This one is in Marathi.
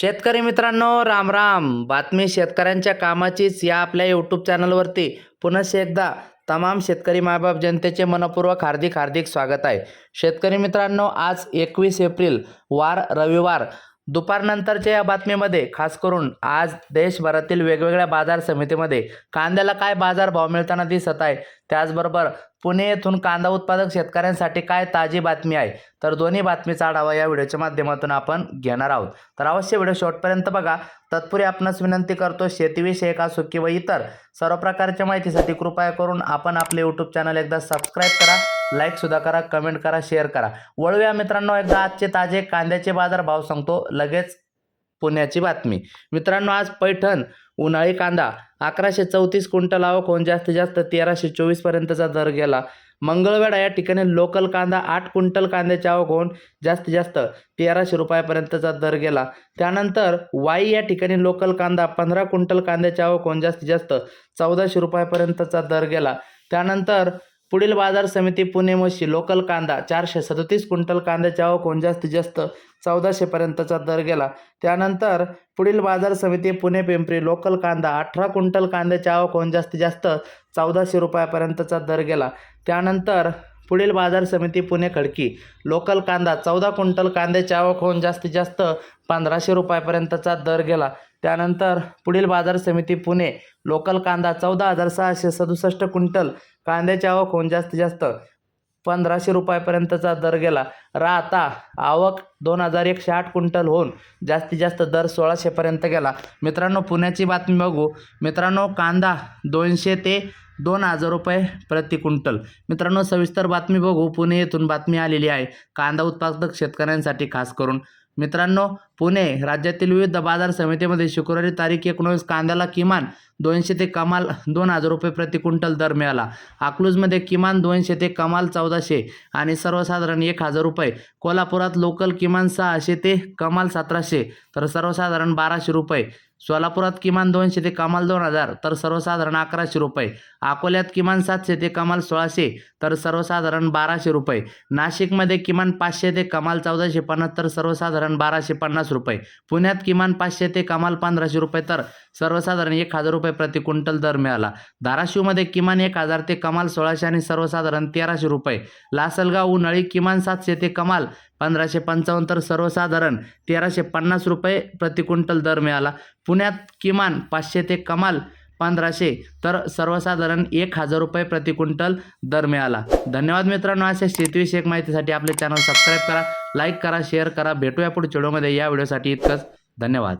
शेतकरी मित्रांनो राम राम. बातमी शेतकऱ्यांच्या कामाचीच या आपल्या यूट्यूब चॅनलवरती पुन्हा एकदा तमाम शेतकरी मायबाप जनतेचे मनपूर्वक हार्दिक हार्दिक स्वागत आहे. शेतकरी मित्रांनो आज एकवीस एप्रिल वार रविवार. दुपारनंतरच्या या बातमीमध्ये खास करून आज देशभरातील वेगवेगळ्या बाजार समितीमध्ये कांद्याला काय बाजारभाव मिळताना दिसत आहे? त्याचबरोबर पुणे येथून कांदा उत्पादक शेतकऱ्यांसाठी काय ताजी बातमी आहे? तर दोन्ही बातमीचा आढावा या व्हिडिओच्या माध्यमातून आपण घेणार आहोत. तर अवश्य व्हिडिओ शॉर्टपर्यंत बघा. तत्पूर्वी आपणास विनंती करतो शेतीविषयक असो किंवा इतर सर्व प्रकारच्या माहितीसाठी कृपया करून आपण आपले यूट्यूब चॅनल एकदा सबस्क्राईब करा. लाईक सुद्धा करा कमेंट करा शेअर करा. वळूया मित्रांनो एकदा आजचे ताजे कांद्याचे बाजार भाव सांगतो. लगेच पुण्याची बातमी. मित्रांनो आज पैठण उन्हाळी कांदा अकराशे चौतीस क्विंटल आवक होऊन जास्तीत जास्त तेराशे चोवीसपर्यंतचा दर गेला. मंगळवेढा या ठिकाणी लोकल कांदा आठ क्विंटल कांद्याची आवक होऊन जास्तीत जास्त तेराशे रुपयापर्यंतचा दर गेला. त्यानंतर वाई या ठिकाणी लोकल कांदा पंधरा क्विंटल कांद्याची आवक होऊन जास्तीत जास्त चौदाशे रुपयापर्यंतचा दर गेला. त्यानंतर पुढील बाजार समिती पुणे मशी लोकल कांदा चारशे सदतीस क्विंटल कांद्याच्या आवक जास्तीत जास्त चौदाशेपर्यंतचा दर गेला. त्यानंतर पुढील बाजार समिती पुणे पिंपरी लोकल कांदा अठरा क्विंटल कांद्याच्या आवक जास्तीत जास्त चौदाशे रुपयापर्यंतचा दर गेला. त्यानंतर पुढील बाजार समिती पुणे खडकी. लोकल कांदा चौदा क्विंटल कांद्याची आवक होऊन जास्तीत जास्त पंधराशे रुपयापर्यंतचा दर गेला. त्यानंतर पुढील बाजार समिती पुणे लोकल कांदा चौदा हजार सहाशे सदुसष्ट क्विंटल कांद्याची आवक होऊन जास्तीत जास्त पंधराशे रुपयापर्यंतचा दर गेला. राहता आवक दोन हजार एकशे आठ क्विंटल होऊन जास्तीत जास्त दर सोळाशेपर्यंत गेला. मित्रांनो पुण्याची बातमी बघू. मित्रांनो कांदा दोनशे ते दोन हजार रुपये प्रति क्विंटल. मित्रांनो सविस्तर बातमी बघू. पुणे येथून बातमी आलेली आहे. कांदा उत्पादक शेतकऱ्यांसाठी खास करून. मित्रांनो पुणे राज्यातील विविध बाजार समितीमध्ये शुक्रवारी तारीख एकोणवीस कांद्याला किमान दोनशे ते कमाल दोन हजार रुपये प्रति क्विंटल दर मिळाला. अकलूजमध्ये किमान दोनशे ते कमाल चौदाशे आणि सर्वसाधारण एक हजार रुपये. कोल्हापुरात लोकल किमान सहाशे ते कमाल सतराशे तर सर्वसाधारण बाराशे रुपये. सोलापुरात किमान दोनशे ते कमाल दोन हजार तर सर्वसाधारण अकराशे रुपये. अकोल्यात किमान सातशे ते कमाल सोळाशे तर सर्वसाधारण बाराशे रुपये. नाशिकमध्ये किमान पाचशे ते कमाल चौदाशे पन्नास तर सर्वसाधारण बाराशे पन्नास पन्नास रुपये. पुण्यात किमान पाचशे ते कमाल पंधराशे रुपये तर सर्वसाधारण एक हजार रुपये प्रति क्विंटल दर मिळाला. धाराशिवमध्ये किमान एक हजार ते कमाल सोळाशे आणि सर्वसाधारण तेराशे रुपये. लासलगाव उन्हाळी किमान सातशे ते कमाल पंधराशे पंचावन्न तर सर्वसाधारण तेराशे पन्नास रुपये प्रति क्विंटल दर मिळाला. पुण्यात किमान पाचशे ते कमाल पंधराशे. तर सर्वसाधारण एक हजार रुपये प्रति क्विंटल दर मिळाला. धन्यवाद मित्रांनो. अशा शेतीविषयक माहितीसाठी आपले चॅनल सबस्क्राईब करा लाईक करा शेअर करा. भेटूया पुढच्या व्हिडिओमध्ये. या व्हिडिओसाठी इतकंच. धन्यवाद.